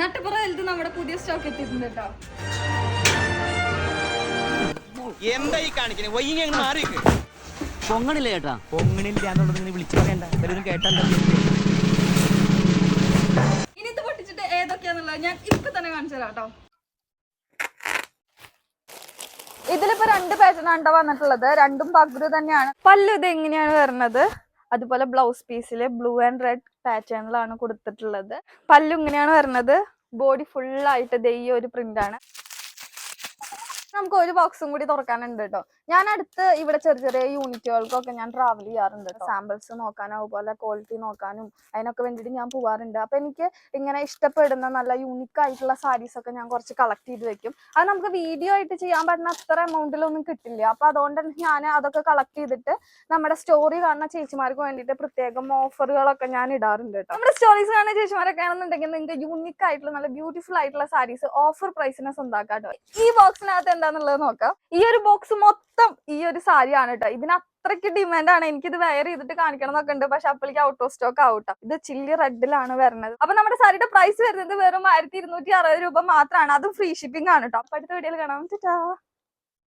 നട്ടപ്പുറ വലുത് നമ്മുടെ പുതിയ സ്റ്റോക്ക് എത്തിയിട്ടുണ്ട് കേട്ടോ. എന്താ ഈ കാണിക്കുന്നത് വൈകി മാറി പൊങ്ങണില്ല ചേട്ടാ? പൊങ്ങണില്ല എന്നുള്ളത് നീ വിളിച്ചു പറയണ്ട. എല്ലാവരും കേട്ടല്ലോ. ഇനി ഇത് പൊട്ടിച്ചിട്ട് ഏതൊക്കെയാന്നുള്ളത് ഞാൻ ഇപ്പൊ തന്നെ കാണിച്ചു തരാം കേട്ടോ. ഇതിലിപ്പോ രണ്ട് പാറ്റേണാണ് വന്നിട്ടുള്ളത്? രണ്ടും പകുതി തന്നെയാണ്. പല്ലു ഇത് എങ്ങനെയാണ് വരുന്നത്? അതുപോലെ ബ്ലൗസ് പീസിൽ ബ്ലൂ ആൻഡ് റെഡ് പാറ്റേണിലാണ് കൊടുത്തിട്ടുള്ളത്. പല്ലു ഇങ്ങനെയാണ് വരുന്നത് ബോഡി ഫുൾ ആയിട്ട് ദേ ഈ ഒരു ആണ്. നമുക്ക് ഒരു ബോക്സും കൂടി തുറക്കാനുണ്ട് കേട്ടോ ഞാൻ അടുത്ത് ഇവിടെ ചെറിയ ചെറിയ യൂണിറ്റുകൾക്കൊക്കെ ഞാൻ ട്രാവൽ ചെയ്യാറുണ്ട് സാമ്പിൾസ് നോക്കാനും അതുപോലെ ക്വാളിറ്റി നോക്കാനും അതിനൊക്കെ വേണ്ടിയിട്ട് ഞാൻ പോവാറുണ്ട്. അപ്പൊ എനിക്ക് ഇങ്ങനെ ഇഷ്ടപ്പെടുന്ന നല്ല യൂണിക് ആയിട്ടുള്ള സാരീസ് ഒക്കെ ഞാൻ കുറച്ച് കളക്ട് ചെയ്ത് വെക്കും. അത് നമുക്ക് വീഡിയോ ആയിട്ട് ചെയ്യാൻ പറ്റുന്ന അത്ര എമൗണ്ടിലൊന്നും കിട്ടില്ല. അപ്പൊ അതുകൊണ്ട് ഞാൻ അതൊക്കെ കളക്ട് ചെയ്തിട്ട് നമ്മുടെ സ്റ്റോറി കാണുന്ന ചേച്ചിമാർക്ക് വേണ്ടിട്ട് പ്രത്യേകം ഓഫറുകളൊക്കെ ഞാൻ ഇടാറുണ്ട് കേട്ടോ നമ്മുടെ സ്റ്റോറീസ് കാണുന്ന ചേച്ചിമാരൊക്കെ ആണെന്നുണ്ടെങ്കിൽ നിങ്ങൾക്ക് യൂണിക് ആയിട്ടുള്ള നല്ല ബ്യൂട്ടിഫുൾ ആയിട്ടുള്ള സാരീസ് ഓഫർ പ്രൈസിനെ സ്വന്താക്കാം കേട്ടോ ഈ ബോക്സിനകത്ത് എന്താന്നുള്ളത് നോക്കാം. ഈ ഒരു ബോക്സ് മൊത്തം ഈ ഒരു സാരിയാണ് കേട്ടോ ഇതിന് അത്രയ്ക്ക് ആണ്. എനിക്കിത് വെയർ ചെയ്തിട്ട് കാണിക്കണം എന്നൊക്കെ ഉണ്ട്. പക്ഷെ അപ്പോഴേക്ക് ഔട്ട് ഓഫ് സ്റ്റോക്ക് ആവട്ടോ. ഇത് ചില്ലി റെഡിലാണ് വരുന്നത് അപ്പൊ നമ്മുടെ സാരിയുടെ പ്രൈസ് വരുന്നത് വെറും ആയിരത്തി ഇരുന്നൂറ്റി അറുപത് രൂപ മാത്രമാണ് അതും ഫ്രീ ഷിപ്പിംഗ് ആണ് കേട്ടോ അപ്പൊ അടുത്ത വീഡിയോയിൽ കാണാം. ടാ